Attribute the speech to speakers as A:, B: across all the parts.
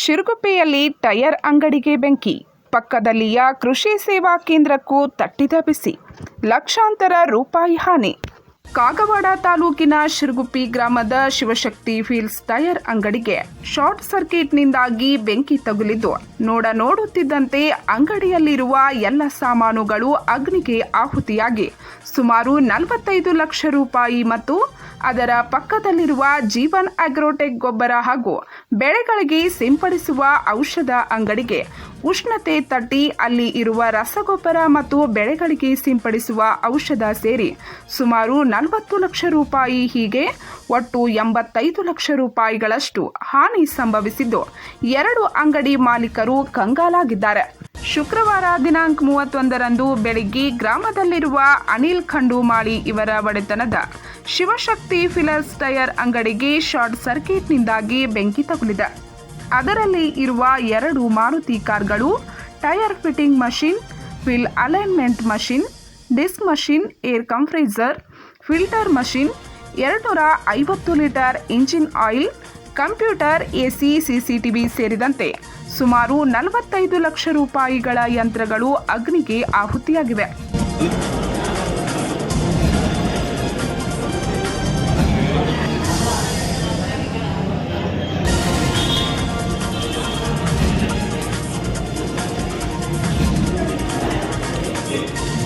A: ಶಿರುಗುಪ್ಪೆಯಲ್ಲಿ tyre ಅಂಗಡಿಗೆ ಬೆಂಕಿ. ಪಕ್ಕದಲ್ಲಿಯ ಕೃಷಿ ಸೇವಾ ಕೇಂದ್ರಕ್ಕೂ ತಟ್ಟಿದ ಬಿಸಿ. ಲಕ್ಷಾಂತರ ರೂಪಾಯಿ ಹಾನಿ. ಕಾಗವಾಡ ತಾಲೂಕಿನ ಶಿರಗುಪ್ಪಿ ಗ್ರಾಮದ ಶಿವಶಕ್ತಿ ಫೀಲ್ಸ್ ಟೈರ್ ಅಂಗಡಿಗೆ ಶಾರ್ಟ್ ಸರ್ಕ್ಯೂಟ್ನಿಂದಾಗಿ ಬೆಂಕಿ ತಗುಲಿದ್ದು, ನೋಡ ನೋಡುತ್ತಿದ್ದಂತೆ ಅಂಗಡಿಯಲ್ಲಿರುವ ಎಲ್ಲ ಸಾಮಾನುಗಳು ಅಗ್ನಿಗೆ ಆಹುತಿಯಾಗಿ. ಸುಮಾರು ನಲವತ್ತೈದು ಲಕ್ಷ ರೂಪಾಯಿ ಮತ್ತು ಅದರ ಪಕ್ಕದಲ್ಲಿರುವ ಜೀವನ್ ಅಗ್ರೋಟೆಕ್ ಗೊಬ್ಬರ ಹಾಗೂ ಬೆಳೆಗಳಿಗೆ ಸಿಂಪಡಿಸುವ ಔಷಧ ಅಂಗಡಿಗೆ ಉಷ್ಣತೆ ತಟ್ಟಿ, ಅಲ್ಲಿ ಇರುವ ರಸಗೊಬ್ಬರ ಮತ್ತು ಬೆಳೆಗಳಿಗೆ ಸಿಂಪಡಿಸುವ ಔಷಧ ಸೇರಿ ಸುಮಾರು ನಲವತ್ತು ಲಕ್ಷ ರೂಪಾಯಿ ಹೀಗೆ ಒಟ್ಟು ಎಂಬತ್ತೈದು ಲಕ್ಷ ರೂಪಾಯಿಗಳಷ್ಟು ಹಾನಿ ಸಂಭವಿಸಿದ್ದು ಎರಡು ಅಂಗಡಿ ಮಾಲೀಕರು ಕಂಗಾಲಾಗಿದ್ದಾರೆ. ಶುಕ್ರವಾರ ದಿನಾಂಕ ಮೂವತ್ತೊಂದರಂದು ಬೆಳಿಗ್ಗೆ ಗ್ರಾಮದಲ್ಲಿರುವ ಅನಿಲ್ ಖಂಡು ಮಾಳಿ ಇವರ ಒಡೆತನದ ಶಿವಶಕ್ತಿ ಫಿಲರ್ಸ್ ಟೈರ್ ಅಂಗಡಿಗೆ ಶಾರ್ಟ್ ಸರ್ಕ್ಯೂಟ್ನಿಂದಾಗಿ ಬೆಂಕಿ ತಗುಲಿದೆ. ಅದರಲ್ಲಿ ಇರುವ ಎರಡು ಮಾರುತಿ ಕಾರ್ಗಳು tyre fitting machine, wheel alignment machine, disc machine, air compressor, filter machine ಎರಡುನೂರ ಐವತ್ತು litre engine oil, computer, AC, CCTV ಸೇರಿದಂತೆ ಸುಮಾರು ನಲವತ್ತೈದು ಲಕ್ಷ ರೂಪಾಯಿಗಳ ಯಂತ್ರಗಳು ಅಗ್ನಿಗೆ ಆಹುತಿಯಾಗಿವೆ. David.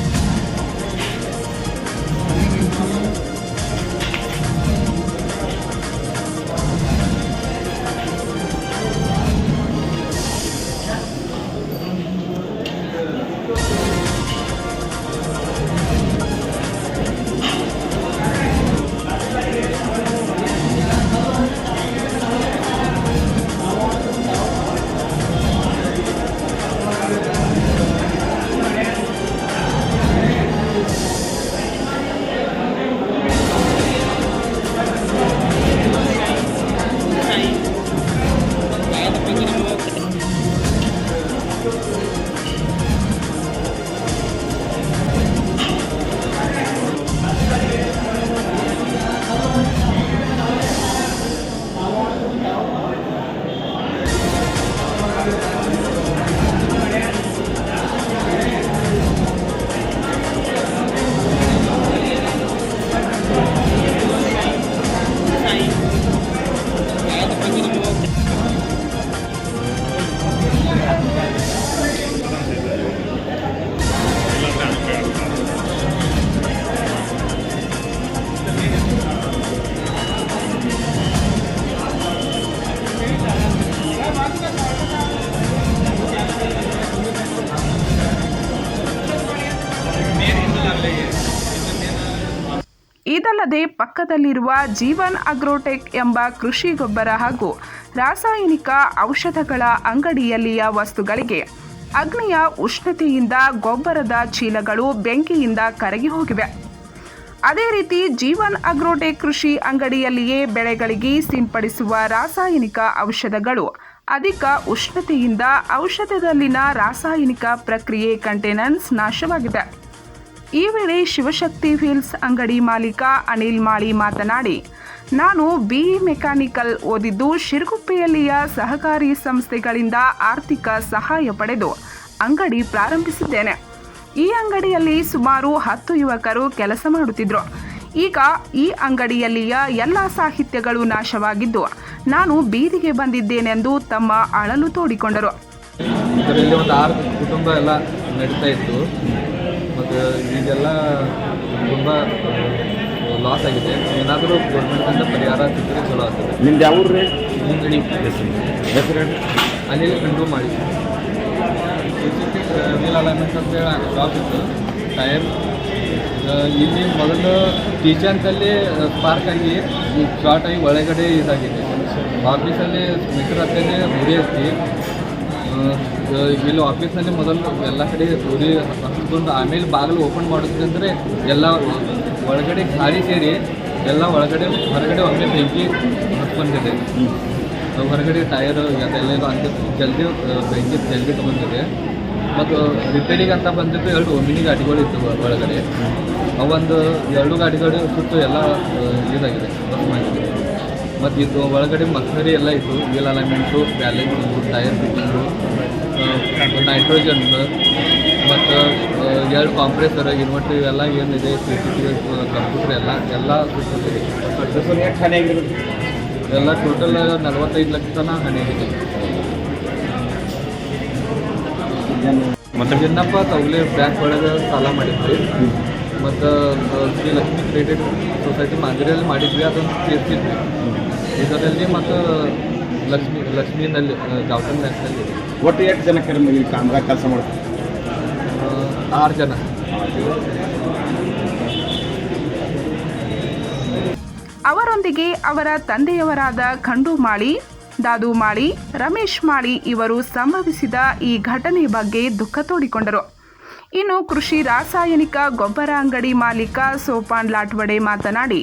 A: ಪಕ್ಕದಲ್ಲಿರುವ ಜೀವನ್ ಅಗ್ರೋಟೆಕ್ ಎಂಬ ಕೃಷಿ ಗೊಬ್ಬರ ಹಾಗೂ ರಾಸಾಯನಿಕ ಔಷಧಗಳ ಅಂಗಡಿಯಲ್ಲಿಯ ವಸ್ತುಗಳಿಗೆ ಅಗ್ನಿಯ ಉಷ್ಣತೆಯಿಂದ ಗೊಬ್ಬರದ ಚೀಲಗಳು ಬೆಂಕಿಯಿಂದ ಕರಗಿ ಹೋಗಿವೆ. ಅದೇ ರೀತಿ ಜೀವನ್ ಅಗ್ರೋಟೆಕ್ ಕೃಷಿ ಅಂಗಡಿಯಲ್ಲಿಯೇ ಬೆಳೆಗಳಿಗೆ ಸಿಂಪಡಿಸುವ ರಾಸಾಯನಿಕ ಔಷಧಗಳು ಅಧಿಕ ಉಷ್ಣತೆಯಿಂದ ಔಷಧದಲ್ಲಿನ ರಾಸಾಯನಿಕ ಪ್ರಕ್ರಿಯೆ ಕಂಟೆನೆನ್ಸ್ ನಾಶವಾಗಿದೆ. ಈ ವೇಳೆ ಶಿವಶಕ್ತಿ ಫೀಲ್ಸ್ ಅಂಗಡಿ ಮಾಲೀಕ ಅನಿಲ್ ಮಾಳಿ ಮಾತನಾಡಿ, ನಾನು ಬಿ ಮೆಕ್ಯಾನಿಕಲ್ ಓದಿದ್ದು ಶಿರಗುಪ್ಪೆಯಲ್ಲಿಯ ಸಹಕಾರಿ ಸಂಸ್ಥೆಗಳಿಂದ ಆರ್ಥಿಕ ಸಹಾಯ ಪಡೆದು ಅಂಗಡಿ ಪ್ರಾರಂಭಿಸಿದ್ದೇನೆ. ಈ ಅಂಗಡಿಯಲ್ಲಿ ಸುಮಾರು ಹತ್ತು ಯುವಕರು ಕೆಲಸ ಮಾಡುತ್ತಿದ್ದರು ಈಗ ಈ ಅಂಗಡಿಯಲ್ಲಿಯ ಎಲ್ಲ ಸಾಹಿತ್ಯಗಳು ನಾಶವಾಗಿದ್ದು, ನಾನು ಬೀದಿಗೆ ಬಂದಿದ್ದೇನೆಂದು ತಮ್ಮ ಅಳಲು ತೋಡಿಕೊಂಡರು.
B: ಇದರಲ್ಲಿ ಒಂದು ಆರು ಕುಟುಂಬ ಎಲ್ಲ ನಡೀತಾ ಇತ್ತು. ಈಗೆಲ್ಲ ತುಂಬ ಲಾಸ್ ಆಗಿದೆ. ಏನಾದರೂ ಗೌರ್ಮೆಂಟಿಂದ ಪರಿಹಾರ ಸಿಕ್ಕರೆ ಚಲೋ ಆಗ್ತದೆ.
C: ನಿಮ್ದು ಯಾವ ಊರು ರೀ?
B: ಮುಂಗಡಿ.
C: ಹೆಸರು ಹೇಳಿ.
B: ಅಲ್ಲಿ ಕಂಡು ಮಾಡಿ. ವೀಲ್ ಅಲೈನ್ಮೆಂಟ್ ಅಂತೇಳಿ ಶಾಪ್ ಇತ್ತು. ಟೈರ್. ಇಲ್ಲಿ ಮೊದಲು ಟೀಚರ್ಸಲ್ಲಿ ಸ್ಪಾರ್ಕ್ ಆಗಿ ಶಾರ್ಟ್ ಆಗಿ ಒಳಗಡೆ ಇದಾಗಿದೆ. ಆಫೀಸಲ್ಲಿ ಉರಿ ಹತ್ತಿ ಆ, ಇಲ್ಲಿ ಆಫೀಸ್ನಲ್ಲಿ ಮೊದಲು ಎಲ್ಲ ಕಡೆ ಉರಿ ಹಸಿದೊಂದು ಆಮೇಲೆ ಬಾಗಿಲು ಓಪನ್ ಮಾಡಿದ್ರೆ ಎಲ್ಲ ಒಳಗಡೆ ಖಾಲಿ ಸೇರಿ ಎಲ್ಲ ಒಳಗಡೆ ಹೊರಗಡೆ ಒಮ್ಮೆ ಬೆಂಕಿ ಹತ್ಕೊಂಡಿದೆ ಹೊರಗಡೆ ಟೈರ್ ಅದೆಲ್ಲ ಅಂತ ಜಲ್ದಿ ಬೆಂಕಿ ಜಲ್ದಿ ಬಂದಿದೆ. ಮತ್ತು ರಿಪೇರಿಗೆ ಅಂತ ಬಂದಿದ್ದು ಎರಡು ಒಮ್ಮಿನಿ ಗಾಡಿಗಳು ಇತ್ತು ಒಳಗಡೆ. ಅವೊಂದು ಎರಡು ಗಾಡಿಗಳು ಸುತ್ತು ಎಲ್ಲ ಇದಾಗಿದೆ ಇದಾಗಿದೆ. ಭಸ್ಮಾಗಿದೆ ಮತ್ತು ಇದು ಒಳಗಡೆ ಮಷನರಿ ಎಲ್ಲ ಇತ್ತು wheel alignment balance tyre fitting nitrogen ಮತ್ತು ಎರಡು ಕಾಂಪ್ರೆಸರ್ ಇನ್ವರ್ಟರ್ ಇವೆಲ್ಲ ಏನಿದೆ C C T V computer ಎಲ್ಲ ಎಲ್ಲ ಎಲ್ಲ ಟೋಟಲ್ ನಲವತ್ತೈದು ಲಕ್ಷ ತನಕ ಇದೆ.
C: ಮತ್ತೆ
B: ಚಿನ್ನಪ್ಪ ತೌಲೆ ಬ್ಯಾಂಕ್ ಒಳಗೆ ಸಾಲ ಮಾಡಿದ್ವಿ ಮತ್ತು ಶ್ರೀ ಲಕ್ಷ್ಮೀ ಕ್ರೆಡಿಟ್ ಸೊಸೈಟಿ ಮಾದರಿಯಲ್ಲಿ ಮಾಡಿದ್ವಿ ಅದನ್ನು ಸೇರಿಸಿದ್ವಿ. ಇದರಲ್ಲಿ ಮತ್ತು ಲಕ್ಷ್ಮಿ ಲಕ್ಷ್ಮೀನಲ್ಲಿ ಗೌತಮ್ ಬ್ಯಾಂಕ್ನಲ್ಲಿ
C: ಒಟ್ಟು ಎಷ್ಟು ಜನ ಕಡಿಮೆ ಇಲ್ಲಿ ಕಾಮಗಾರ ಕೆಲಸ ಮಾಡ್ತಾರೆ
B: ಆರು ಜನ.
A: ಅವರೊಂದಿಗೆ ಅವರ ತಂದೆಯವರಾದ ಖಂಡು ಮಾಳಿ ದಾದು ಮಾಳಿ ರಮೇಶ್ ಮಾಳಿ ಇವರು ಸಂಭವಿಸಿದ ಈ ಘಟನೆ ಬಗ್ಗೆ ದುಃಖ ತೋಡಿಕೊಂಡರು. ಇನ್ನು ಕೃಷಿ ರಾಸಾಯನಿಕ ಗೊಬ್ಬರ ಅಂಗಡಿ ಮಾಲೀಕ ಸೋಪಾನ್ ಲಾಟ್ವಡೆ ಮಾತನಾಡಿ,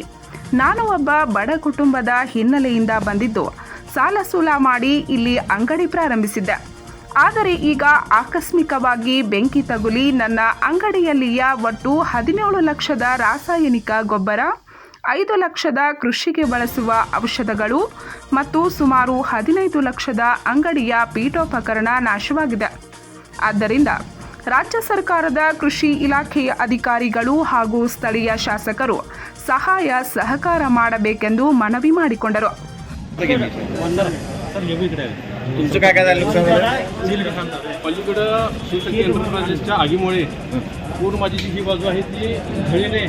A: ನಾನು ಒಬ್ಬ ಬಡ ಕುಟುಂಬದ ಹಿನ್ನೆಲೆಯಿಂದ ಬಂದಿದ್ದು, ಸಾಲ ಸೂಲ ಮಾಡಿ ಇಲ್ಲಿ ಅಂಗಡಿ ಪ್ರಾರಂಭಿಸಿದ್ದೆ. ಆದರೆ ಈಗ ಆಕಸ್ಮಿಕವಾಗಿ ಬೆಂಕಿ ತಗುಲಿ ನನ್ನ ಅಂಗಡಿಯಲ್ಲಿಯ ಒಟ್ಟು ಹದಿನೇಳು ಲಕ್ಷದ ರಾಸಾಯನಿಕ ಗೊಬ್ಬರ, ಐದು ಲಕ್ಷದ ಕೃಷಿಗೆ ಬಳಸುವ ಔಷಧಗಳು ಮತ್ತು ಸುಮಾರು ಹದಿನೈದು ಲಕ್ಷದ ಅಂಗಡಿಯ ಪೀಠೋಪಕರಣ ನಾಶವಾಗಿದೆ. ಆದ್ದರಿಂದ ರಾಜ್ಯ ಸರ್ಕಾರದ ಕೃಷಿ ಇಲಾಖೆಯ ಅಧಿಕಾರಿಗಳು ಹಾಗೂ ಸ್ಥಳೀಯ ಶಾಸಕರು ಸಹಾಯ ಸಹಕಾರ ಮಾಡಬೇಕೆಂದು ಮನವಿ ಮಾಡಿಕೊಂಡರು
C: तुमचं काय काय झालं नुकसान झालं
D: पलीकडं शिवशक्ती एंटरप्राइजेसच्या आगीमुळे पूर्ण माझी जी ही बाजू आहे ती झळीने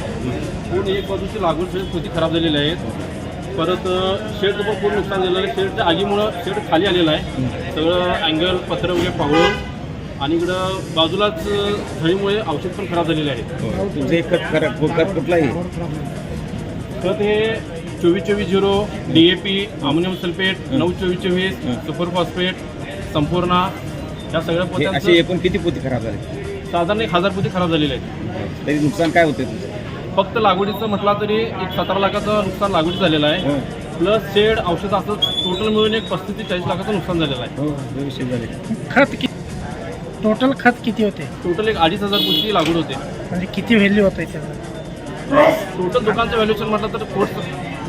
D: पूर्ण एक बाजूची लागवड शेड होती खराब झालेली आहेत परत शेडचं पण पूर्ण नुकसान झालेलं आहे शेडच्या आगीमुळं शेड खाली आलेलं आहे सगळं अँगल पत्र वगैरे पावळून आणि इकडं बाजूलाच झळीमुळे औषध पण खराब झालेले आहे
C: हो. तुमचं एक खत खरं खत कुठलं आहे
D: खत हे चोवीस चोवीस zero D A P ammonium sulphate नऊ चोवीस चोवीस सुपर फॉस्फेट संपूर्ण या सगळ्या
C: हे असे
D: पोत्यांचं
C: एकूण किती पोती खराब झाले?
D: साधारण एक हजार पोती खराब झालेले आहेत.
C: तरी नुकसान काय होतं तुमचं?
D: फक्त लागवडीचं म्हटलं तरी एक सतरा लाखाचं नुकसान लागवडी झालेलं आहे.
C: हो.
D: प्लस शेड औषध असं टोटल मिळून एक पस्तीस ते चाळीस लाखाचं नुकसान झालेलं आहे.
C: हो व्यवस्थित झाले.
E: खत टोटल खत किती होते?
D: टोटल एक अडीच हजार पोती लागवड होते.
E: म्हणजे किती व्हॅल्यू होतं त्याचं
D: टोटल दुकानचं व्हॅल्युएशन म्हटलं तर कोर्स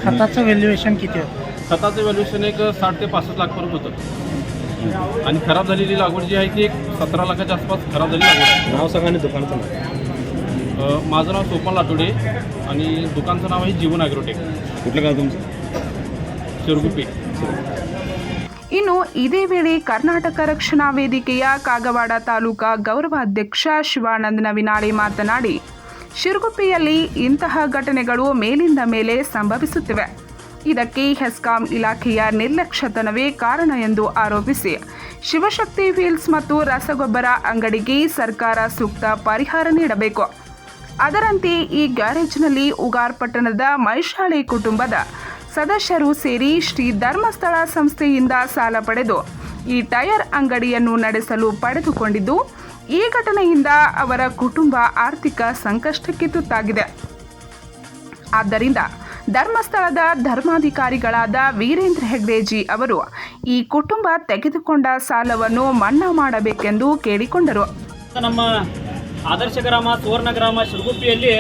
E: खताचं व्हॅल्युएशन किती होतं?
D: खताचं व्हॅल्युएशन एक साठ ते पासष्ट लाखपर्यंत होतं. आणि खराब झालेली लागवड जी आहे ती एक सतरा लाखाच्या आसपास खराब झालेली लागवड आहे.
C: नाव सांगा आणि दुकानाचं नाव.
D: अ, माझं नाव सोपन लाटोडे आणि दुकानचं नाव आहे जीवन ॲग्रोटेक.
C: कुठलं गाव तुमचं?
D: शिरगुप्पी.
A: ಇನ್ನು ಇದೇ ವೇಳೆ ಕರ್ನಾಟಕ ರಕ್ಷಣಾ ವೇದಿಕೆಯ ಕಾಗವಾಡ ತಾಲೂಕಾ ಗೌರವಾಧ್ಯಕ್ಷ ಶಿವಾನಂದ ನವಿನಾಳೆ ಮಾತನಾಡಿ, ಶಿರುಗುಪ್ಪಿಯಲ್ಲಿ ಇಂತಹ ಘಟನೆಗಳು ಮೇಲಿಂದ ಮೇಲೆ ಸಂಭವಿಸುತ್ತಿವೆ. ಇದಕ್ಕೆ ಹೆಸ್ಕಾಂ ಇಲಾಖೆಯ ನಿರ್ಲಕ್ಷ್ಯತನವೇ ಕಾರಣ ಎಂದು ಆರೋಪಿಸಿ, ಶಿವಶಕ್ತಿ ವೀಲ್ಸ್ ಮತ್ತು ರಸಗೊಬ್ಬರ ಅಂಗಡಿಗೆ ಸರ್ಕಾರ ಸೂಕ್ತ ಪರಿಹಾರ ನೀಡಬೇಕು. ಅದರಂತೆ ಈ ಗ್ಯಾರೇಜ್ನಲ್ಲಿ ಉಗಾರ್ ಪಟ್ಟಣದ ಮೈಶಾಳಿ ಕುಟುಂಬದ ಸದಸ್ಯರು ಸೇರಿ ಶ್ರೀ ಧರ್ಮಸ್ಥಳ ಸಂಸ್ಥೆಯಿಂದ ಸಾಲ ಪಡೆದು ಈ ಟೈರ್ ಅಂಗಡಿಯನ್ನು ನಡೆಸಲು ಪಡೆದುಕೊಂಡಿದ್ದು, ಈ ಘಟನೆಯಿಂದ ಅವರ ಕುಟುಂಬ ಆರ್ಥಿಕ ಸಂಕಷ್ಟಕ್ಕೆ ತುತ್ತಾಗಿದೆ. ಆದ್ದರಿಂದ ಧರ್ಮಸ್ಥಳದ ಧರ್ಮಾಧಿಕಾರಿಗಳಾದ ವೀರೇಂದ್ರ ಹೆಗ್ಡೆಜಿ ಅವರು ಈ ಕುಟುಂಬ ತೆಗೆದುಕೊಂಡ ಸಾಲವನ್ನು ಮನ್ನಾ ಮಾಡಬೇಕೆಂದು ಕೇಳಿಕೊಂಡರು.
F: ನಮ್ಮ ಆದರ್ಶ ಗ್ರಾಮ ಸುವರ್ಣ ಗ್ರಾಮ ಶಿರಗುಪ್ಪಿಯಲ್ಲಿ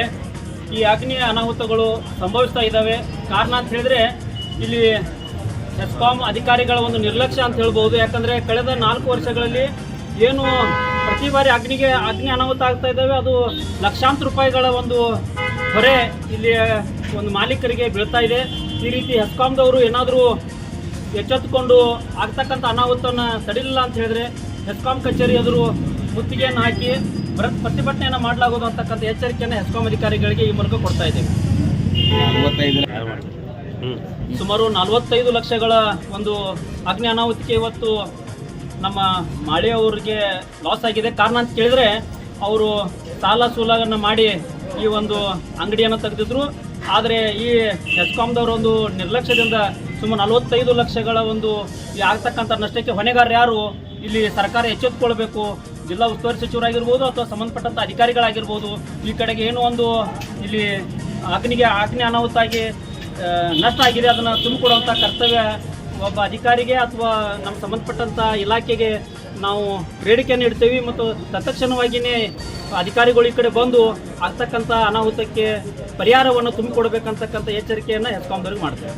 F: ಈ ಅಗ್ನಿ ಅನಾಹುತಗಳು ಸಂಭವಿಸ್ತಾ ಇದ್ದಾವೆ. ಕಾರಣ ಅಂತ ಹೇಳಿದ್ರೆ ಇಲ್ಲಿ ಎಸ್ಕಾಂ ಅಧಿಕಾರಿಗಳ ಒಂದು ನಿರ್ಲಕ್ಷ್ಯ ಅಂತ ಹೇಳ್ಬೋದು. ಯಾಕಂದರೆ ಕಳೆದ ನಾಲ್ಕು ವರ್ಷಗಳಲ್ಲಿ ಏನು ಪ್ರತಿ ಬಾರಿ ಅಗ್ನಿಗೆ ಅಗ್ನಿ ಅನಾಹುತ ಆಗ್ತಾ ಇದ್ದಾವೆ. ಅದು ಲಕ್ಷಾಂತರ ರೂಪಾಯಿಗಳ ಒಂದು ಹೊರೆ ಇಲ್ಲಿ ಒಂದು ಮಾಲೀಕರಿಗೆ ಬೀಳ್ತಾ ಇದೆ. ಈ ರೀತಿ ಹೆಸ್ಕಾಂದವರು ಏನಾದರೂ ಎಚ್ಚೆತ್ತುಕೊಂಡು ಆಗ್ತಕ್ಕಂಥ ಅನಾಹುತವನ್ನು ತಡಿಲಿಲ್ಲ ಅಂತ ಹೇಳಿದ್ರೆ ಹೆಸ್ಕಾಂ ಕಚೇರಿ ಎದುರು ಮುತ್ತಿಗೆಯನ್ನು ಹಾಕಿ ಬೃಹತ್ ಪ್ರತಿಭಟನೆಯನ್ನು ಮಾಡಲಾಗುವುದು ಅಂತಕ್ಕಂಥ ಎಚ್ಚರಿಕೆಯನ್ನು ಹೆಸ್ಕಾಂ ಅಧಿಕಾರಿಗಳಿಗೆ ಈ ಮೂಲಕ ಕೊಡ್ತಾ ಇದ್ದೇವೆ. ಸುಮಾರು ನಲವತ್ತೈದು ಲಕ್ಷಗಳ ಒಂದು ಅಗ್ನಿ ಅನಾಹುತಿಗೆ ಇವತ್ತು ನಮ್ಮ ಮಾಳಿಯವರಿಗೆ ಲಾಸ್ ಆಗಿದೆ. ಕಾರಣ ಅಂತ ಕೇಳಿದ್ರೆ ಅವರು ಸಾಲ ಸೂಲವನ್ನು ಮಾಡಿ ಈ ಒಂದು ಅಂಗಡಿಯನ್ನು ತೆಗೆದಿದ್ರು. ಆದರೆ ಈ ಹೆಸ್ಕಾಮ್ದವ್ರ ಒಂದು ನಿರ್ಲಕ್ಷ್ಯದಿಂದ ಸುಮಾರು ನಲವತ್ತೈದು ಲಕ್ಷಗಳ ಒಂದು ಈ ಆಗ್ತಕ್ಕಂಥ ನಷ್ಟಕ್ಕೆ ಹೊಣೆಗಾರರು ಯಾರು? ಇಲ್ಲಿ ಸರ್ಕಾರ ಎಚ್ಚೆತ್ತುಕೊಳ್ಬೇಕು ಜಿಲ್ಲಾ ಉಸ್ತುವಾರಿ ಸಚಿವರಾಗಿರ್ಬೋದು ಅಥವಾ ಸಂಬಂಧಪಟ್ಟಂಥ ಅಧಿಕಾರಿಗಳಾಗಿರ್ಬೋದು, ಈ ಕಡೆಗೆ ಏನು ಒಂದು ಇಲ್ಲಿ ಅಗ್ನಿಗೆ ಅಗ್ನಿ ಅನಾಹುತ ಆಗಿ ನಷ್ಟ ಆಗಿದೆ, ಅದನ್ನು ತುಂಬಿಕೊಡುವಂಥ ಕರ್ತವ್ಯ ಒಬ್ಬ ಅಧಿಕಾರಿಗೆ ಅಥವಾ ನಮ್ಮ ಸಂಬಂಧಪಟ್ಟಂಥ ಇಲಾಖೆಗೆ ನಾವು ಬೇಡಿಕೆಯನ್ನು ಇಡ್ತೀವಿ ಮತ್ತು ತತ್ಕ್ಷಣವಾಗಿಯೇ ಅಧಿಕಾರಿಗಳು ಈ ಕಡೆ ಬಂದು ಆಗ್ತಕ್ಕಂಥ ಅನಾಹುತಕ್ಕೆ ಪರಿಹಾರವನ್ನು ತುಂಬಿಕೊಡ್ಬೇಕಂತಕ್ಕಂಥ ಎಚ್ಚರಿಕೆಯನ್ನು ಹೆಸ್ಕಾಂದವ್ರಿಗೆ ಮಾಡ್ತೇವೆ.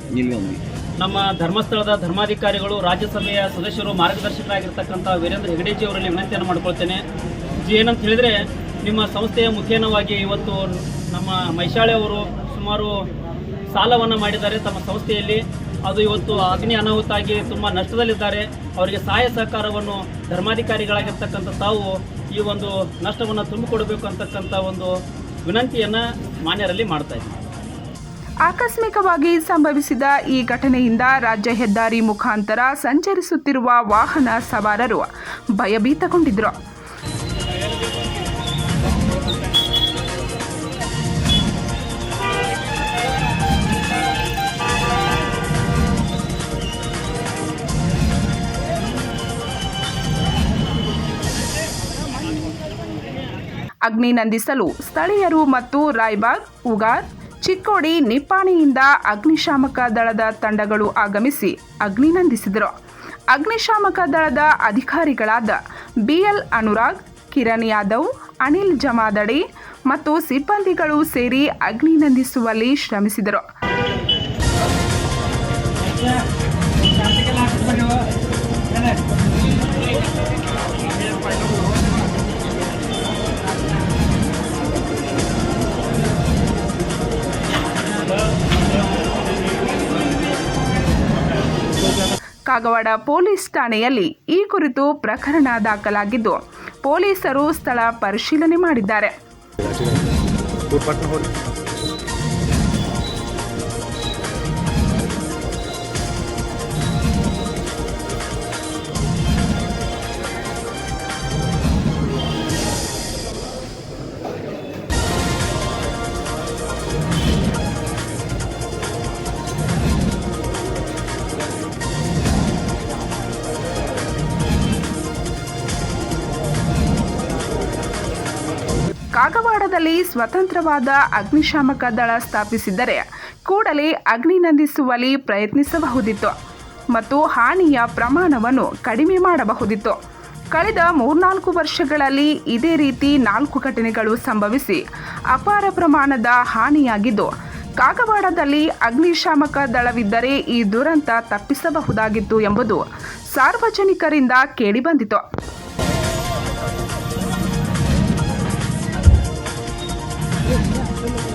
F: ನಮ್ಮ ಧರ್ಮಸ್ಥಳದ ಧರ್ಮಾಧಿಕಾರಿಗಳು, ರಾಜ್ಯಸಭೆಯ ಸದಸ್ಯರು, ಮಾರ್ಗದರ್ಶಕರಾಗಿರ್ತಕ್ಕಂಥ ವೀರೇಂದ್ರ ಹೆಗಡೆಜಿ ಅವರಲ್ಲಿ ವಿನಂತಿಯನ್ನು ಮಾಡ್ಕೊಳ್ತೇನೆ. ಜಿ, ಏನಂತ ಹೇಳಿದರೆ, ನಿಮ್ಮ ಸಂಸ್ಥೆಯ ಮುಖೇನವಾಗಿ ಇವತ್ತು ನಮ್ಮ ಮೈಶಾಳೆ ಅವರು ಸುಮಾರು ಸಾಲವನ್ನು ಮಾಡಿದ್ದಾರೆ ತಮ್ಮ ಸಂಸ್ಥೆಯಲ್ಲಿ. ಅದು ಇವತ್ತು ಅಗ್ನಿ ಅನಾಹುತ ಆಗಿ ತುಂಬ ನಷ್ಟದಲ್ಲಿದ್ದಾರೆ. ಅವರಿಗೆ ಸಹಾಯ ಸಹಕಾರವನ್ನು ಧರ್ಮಾಧಿಕಾರಿಗಳಾಗಿರ್ತಕ್ಕಂಥ ತಾವು ಈ ಒಂದು ನಷ್ಟವನ್ನು ತುಂಬಿಕೊಡಬೇಕು ಅಂತಕ್ಕಂಥ ಒಂದು ವಿನಂತಿಯನ್ನು ಮಾನ್ಯರಲ್ಲಿ ಮಾಡ್ತಾ ಇದ್ದೀವಿ.
A: ಆಕಸ್ಮಿಕವಾಗಿ ಸಂಭವಿಸಿದ ಈ ಘಟನೆಯಿಂದ ರಾಜ್ಯ ಹೆದ್ದಾರಿ ಮುಖಾಂತರ ಸಂಚರಿಸುತ್ತಿರುವ ವಾಹನ ಸವಾರರು ಭಯಭೀತಗೊಂಡಿದ್ದರು ಅಗ್ನಿ ನಂದಿಸಲು ಸ್ಥಳೀಯರು ಮತ್ತು ರಾಯ್ಬಾಗ್, ಉಗಾರ್ ಚಿಕ್ಕೋಡಿ ನಿಪ್ಪಾಣಿಯಿಂದ ಅಗ್ನಿಶಾಮಕ ದಳದ ತಂಡಗಳು ಆಗಮಿಸಿ ಅಗ್ನಿ ನಂದಿಸಿದರು. ಅಗ್ನಿಶಾಮಕ ದಳದ ಅಧಿಕಾರಿಗಳಾದ ಬಿಎಲ್ ಅನುರಾಗ್, ಕಿರಣ್ ಯಾದವ್, ಅನಿಲ್ ಜಮಾದಡಿ ಮತ್ತು ಸಿಬ್ಬಂದಿಗಳು ಸೇರಿ ಅಗ್ನಿ ನಂದಿಸುವಲ್ಲಿ ಶ್ರಮಿಸಿದರು. ಕಾಗವಾಡ ಪೊಲೀಸ್ ಠಾಣೆಯಲ್ಲಿ ಈ ಕುರಿತು ಪ್ರಕರಣ ದಾಖಲಾಗಿದ್ದು ಪೊಲೀಸರು ಸ್ಥಳ ಪರಿಶೀಲನೆ ಮಾಡಿದ್ದಾರೆ. ಕಾಗವಾಡದಲ್ಲಿ ಸ್ವತಂತ್ರವಾದ ಅಗ್ನಿಶಾಮಕ ದಳ ಸ್ಥಾಪಿಸಿದ್ದರೆ ಕೂಡಲೇ ಅಗ್ನಿ ನಂದಿಸುವಲ್ಲಿ ಪ್ರಯತ್ನಿಸಬಹುದಿತ್ತು ಮತ್ತು ಹಾನಿಯ ಪ್ರಮಾಣವನ್ನು ಕಡಿಮೆ ಮಾಡಬಹುದಿತ್ತು. ಕಳೆದ ಮೂರ್ನಾಲ್ಕು ವರ್ಷಗಳಲ್ಲಿ ಇದೇ ರೀತಿ ನಾಲ್ಕು ಘಟನೆಗಳು ಸಂಭವಿಸಿ ಅಪಾರ ಪ್ರಮಾಣದ ಹಾನಿಯಾಗಿದ್ದು, ಕಾಗವಾಡದಲ್ಲಿ ಅಗ್ನಿಶಾಮಕ ದಳವಿದ್ದರೆ ಈ ದುರಂತ ತಪ್ಪಿಸಬಹುದಾಗಿತ್ತು ಎಂಬುದು ಸಾರ್ವಜನಿಕರಿಂದ ಕೇಳಿಬಂದಿತು
E: Thank
A: you.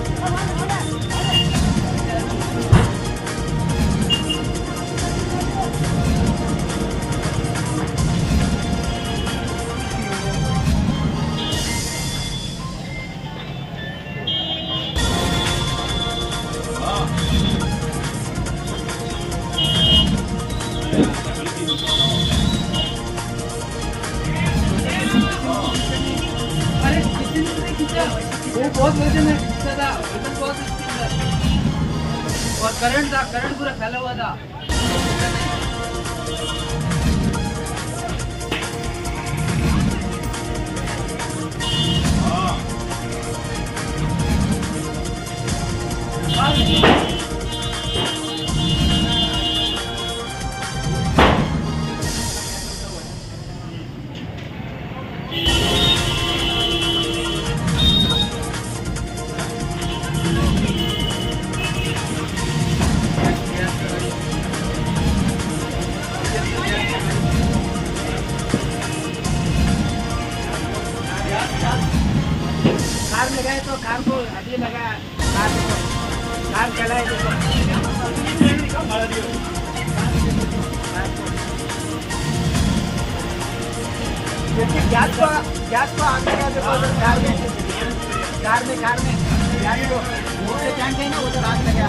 G: और
H: करंट
G: था करंट पूरा फैला हुआ था Thank you.
E: लगाए तो कार को अभी लगा कार कार चलाए देखिए गैस को गैस को आगे गया देखो उधर कार में। कार में कार में। गैस को मुँह से टैंक है ना उधर आग लगा।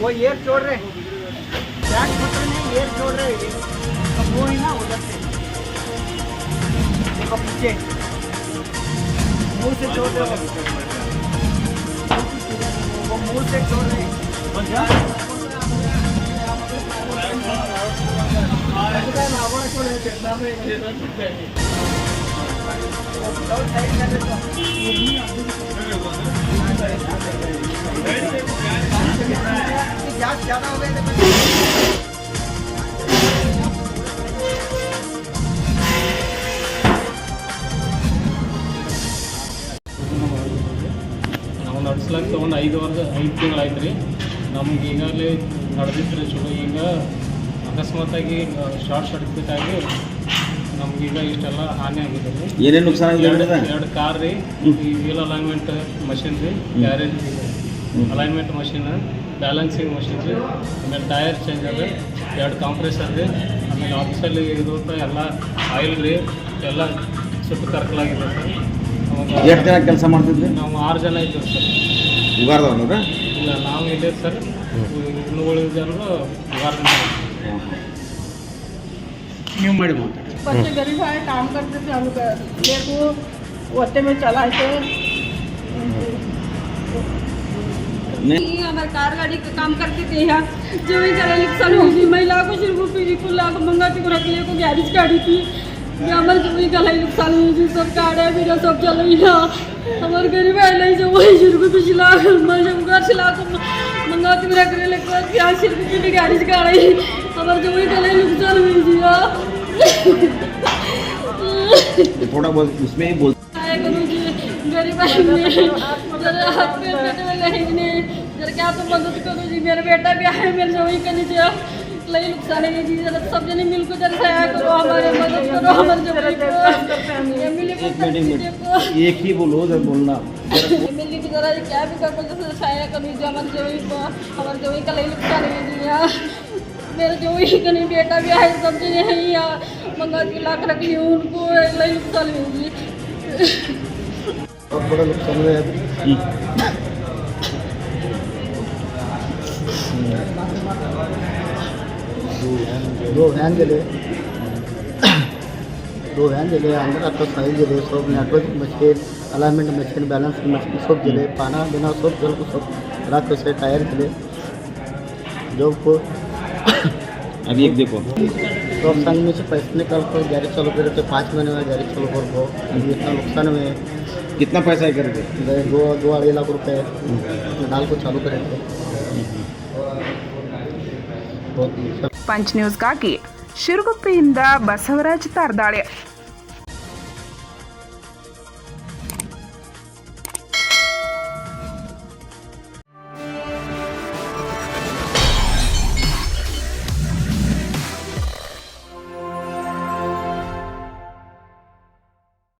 E: वो एयर छोड़ रहे टैंक पकड़ नहीं एयर छोड़ रहे तो वो है ना उधर से। देखो पीछे। मुंह से छोड़ रहे हो वो मुंह से छोड़ रहे हैं गैस ज्यादा हो गया तो
D: ಲ್ಯಾಕ್ ಒಂದು ಐದು ವರ್ಷ ಐದು ತಿಂಗಳು ಆಯ್ತು ರೀ
I: ನಮ್ಗೆ ಈಗಾಗಲೇ ರೀ ಚಲೋ ಈಗ ಅಕಸ್ಮಾತಾಗಿ ಶಾರ್ಟ್ ಸರ್ಕ್ಯೂಟ್ ಆಗಿ ನಮಗೀಗ ಇಷ್ಟೆಲ್ಲ ಹಾನಿ ಆಗಿದೆ ರೀ.
C: ಏನೇನು ನುಕ್ಸಾನ ಆಗಿದೆ
I: ಎರಡು ಎರಡು ಕಾರ್ ರೀ ಈ ವೀಲ್ ಅಲೈನ್ಮೆಂಟ್ ಮಷಿನ್ ರೀ garage alignment machine balancing machine ರೀ. ಆಮೇಲೆ ಟೈರ್ ಚೇಂಜ್ ಅದ ಎರಡು ಕಾಂಪ್ರೆಸರ್ ರೀ. ಆಮೇಲೆ ಆಫೀಸಲ್ಲಿ ಇರುವಂಥ ಎಲ್ಲ ಆಯಿಲ್ ರೀ ಎಲ್ಲ ಸುಟ್ಟು ಕರ್ಕಲಾಗಿದೆ ಸರ್.
C: ಎಷ್ಟು ಜನ ಕೆಲಸ ಮಾಡ್ತಿದ್ವಿ
I: ನಾವು ಆರು ಜನ ಇದ್ದೀವಿ ಸರ್.
C: ಉಗಾರದವ್ರ
I: ಇಲ್ಲ ನಾವು ಇಲ್ಲೇ ಸರ್ ಇನ್ನು ಉಳಿದ ಜನರು ವಾರದಿಂದ
H: बच्चे गरीब आए काम करते थे हम मेरे को वत्ते में चलाए थे
J: कि हमारे कार गाड़ी का काम करते थे यहाँ जो भी जरा नुकसान होगी महिला को सिर्फ पीढ़ी को लाख मंगाती को रख लिया को गैरेज गाड़ी थी ये हमारे जो भी गला नुकसान हुई थी सब कार है मेरा सब चल रही है हमारे गरीब है नहीं जो वही सिर्फ पिछला मैं जब घर से ला को मंगाती को रख लिया के यहाँ सिर्फ पीढ़ी गैरेज का रही हमारे जो भी गला नुकसान हुई थी हाँ।
C: थोड़ा बहुत उसमें ही बोल
J: आया करो जी गरीब आदमी जरा हाथ पे पेट में नहीं ने जरा क्या तो मदद करो जी मेरा बेटा भी है मेरे जो ही करनी चाहिए लई नुकसान है जी जरा सब जने मिल को जरा सहाय करो हमारे मदद करो हमारे जो भी को
C: एक ही बोलो उधर बोलना।
J: मिली की जरा क्या भी कर जैसे सहाय करो जो हमारे जो ही को हमारे जो का लई नुकसान है जी मेरे जो ही कनी बेटा भी है सब जने है यहाँ मंगा के लाख रख ली उनको लई नुकसान है जी
K: बहुत बड़ा नुकसान है। दो वैन गेले दो व्हॅन गेले अंदर आता साई गेले सब network machine alignment machine balance machine सब गेले पाना बिना सब जल को सब रात से टायर गेले जब को
C: अभी एक देखो।
K: सब संग में से पैसे निकाल कर गाड़ी चालू करे थे पाँच महीने में गाड़ी चालू कर दो। अभी इतना नुकसान हुए।
C: कितना पैसा है करके
K: दो दो अढ़ाई लाख रुपए डाल को चालू करे थे। बहुत नुकसान।
A: ಪಂಚ್ ನ್ಯೂಸ್ಗಾಗಿ ಶಿರಗುಪ್ಪೆಯಿಂದ ಬಸವರಾಜ್ ತಾರ್ದಾಳೆ.